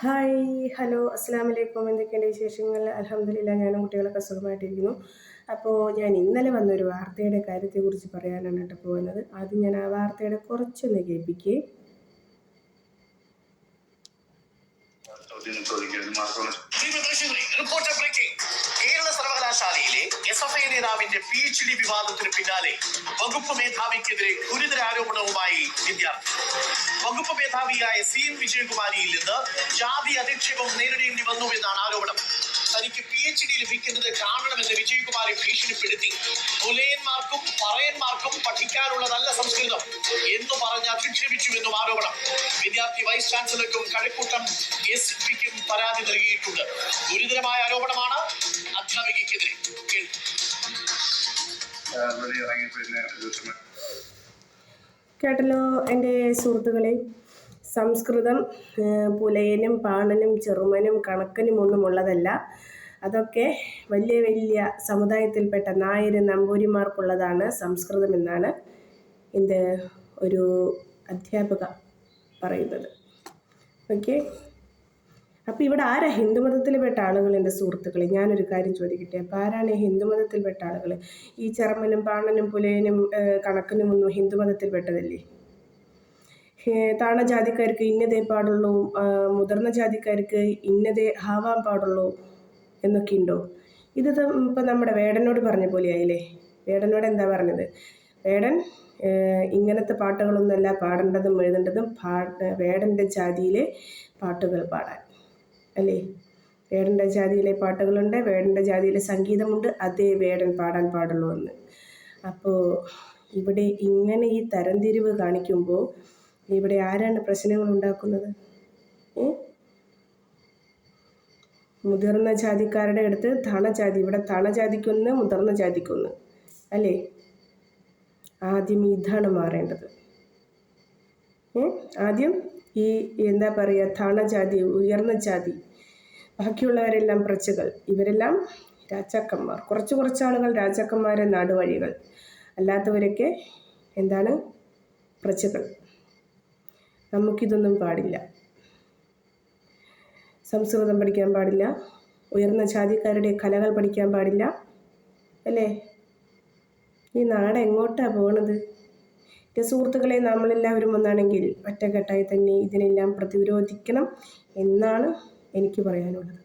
Hi hello അസ്സാം വലൈക്കും എന്തൊക്കെയുണ്ട് വിശേഷങ്ങൾ? അലഹമില്ല ഞാനും കുട്ടികളൊക്കെ സുഖമായിട്ടിരിക്കുന്നു. അപ്പോൾ ഞാൻ ഇന്നലെ വന്നൊരു വാർത്തയുടെ കാര്യത്തെക്കുറിച്ച് പറയാനാണ് കേട്ടോ പോകുന്നത്. ആദ്യം ഞാൻ ആ വാർത്തയുടെ കുറച്ചൊന്ന് കേൾപ്പിക്കേ. കേരള സർവകലാശാലയിലെ എസ് എഫ് ഐ നേതാവിന്റെ പി എച്ച് ഡി വിവാദത്തിന് പിന്നാലെ വകുപ്പ് മേധാവിക്കെതിരെ ഗുരുതര ആരോപണവുമായി വിദ്യാർത്ഥി. വകുപ്പ് മേധാവിയായ സി എൻ വിജയകുമാരിയിൽ നിന്ന് ജാതി അധിക്ഷേപം നേരിടേണ്ടി വന്നു എന്നാണ് ആരോപണം. തനിക്ക് പി എച്ച് ഡി ലഭിക്കുന്നത് കാണണമെന്ന് വിജയകുമാരി ഭീഷണിപ്പെടുത്തി. പുലയന്മാർക്കും പറയന്മാർക്കും പഠിക്കാനുള്ള നല്ല സംസ്കൃതം എന്ന് പറഞ്ഞ് അധിക്ഷേപിച്ചുവെന്നും ആരോപണം. വിദ്യാർത്ഥി വൈസ് ചാൻസലർക്കും കഴക്കൂട്ടം എസ് പിക്കും പരാതി നൽകിയിട്ടുണ്ട്. ഗുരുതരമായ ആരോപണമാണ് അധ്യാപികയ്ക്കെതിരെ കേട്ടല്ലോ എന്റെ സുഹൃത്തുക്കളെ സംസ്കൃതം പുലയനും പാണനും ചെറുമനും കണക്കനും ഒന്നും ഉള്ളതല്ല. അതൊക്കെ വലിയ വലിയ സമുദായത്തിൽപ്പെട്ട നായർ നമ്പൂരിമാർക്കുള്ളതാണ് സംസ്കൃതം എന്നാണ് എന്റെ ഒരു അധ്യാപക പറയുന്നത്. ഓക്കെ. അപ്പോൾ ഇവിടെ ആരാ ഹിന്ദുമതത്തിൽപ്പെട്ട ആളുകൾ എന്റെ സുഹൃത്തുക്കളെ? ഞാനൊരു കാര്യം ചോദിക്കട്ടെ. അപ്പോൾ ആരാണ് ഹിന്ദുമതത്തിൽപ്പെട്ട ആളുകൾ ഈ ചർമ്മനും പാണനും പുലയനും കണക്കനും ഒന്നും ഹിന്ദുമതത്തിൽപ്പെട്ടതല്ലേ താണ ജാതിക്കാർക്ക് ഇന്നതേ പാടുള്ളൂ മുതിർന്ന ജാതിക്കാർക്ക് ഇന്നതേ ആവാൻ പാടുള്ളൂ എന്നൊക്കെ ഉണ്ടോ? ഇത് ഇപ്പം നമ്മുടെ വേടനോട് പറഞ്ഞ പോലെ ആയില്ലേ വേടനോട് എന്താ പറഞ്ഞത്? വേടൻ ഇങ്ങനത്തെ പാട്ടുകളൊന്നുമല്ല പാടേണ്ടതും എഴുതേണ്ടതും പാ വേടന്റെ ജാതിയിലെ പാട്ടുകൾ പാടാൻ. അല്ലേ? വേടന്റെ ജാതിയിലെ പാട്ടുകളുണ്ട് വേടന്റെ ജാതിയിലെ സംഗീതമുണ്ട് അതേ വേടൻ പാടാൻ പാടുള്ളൂ എന്ന്. അപ്പോൾ ഇവിടെ ഇങ്ങനെ ഈ തരംതിരിവ് കാണിക്കുമ്പോൾ ഇവിടെ ആരാണ് പ്രശ്നങ്ങൾ ഉണ്ടാക്കുന്നത്? മുതിർന്ന ജാതിക്കാരുടെ അടുത്ത് തണജാതി ഇവിടെ തണജാതിക്കൊന്ന് മുതിർന്ന ജാതിക്കൊന്ന്. അല്ലേ? ആദ്യം ഇതാണ് മാറേണ്ടത്. ആദ്യം ഈ എന്താ പറയുക താണജാതി ഉയർന്ന ജാതി ബാക്കിയുള്ളവരെല്ലാം പ്രജകൾ. ഇവരെല്ലാം രാജാക്കന്മാർ. കുറച്ച് ആളുകൾ രാജാക്കന്മാരെ നാടുവഴികൾ. അല്ലാത്തവരൊക്കെ എന്താണ്? പ്രജകൾ. നമുക്കിതൊന്നും പാടില്ല. സംസ്കൃതം പഠിക്കാൻ പാടില്ല. ഉയർന്ന ജാതിക്കാരുടെ കലകൾ പഠിക്കാൻ പാടില്ല. അല്ലേ? ഈ നാട് എങ്ങോട്ടാണ് എന്റെ സുഹൃത്തുക്കളെ നമ്മളെല്ലാവരും ഒന്നാണെങ്കിൽ ഒറ്റക്കെട്ടായി തന്നെ ഇതിനെല്ലാം പ്രതിരോധിക്കണം എന്നാണ് എനിക്ക് പറയാനുള്ളത്.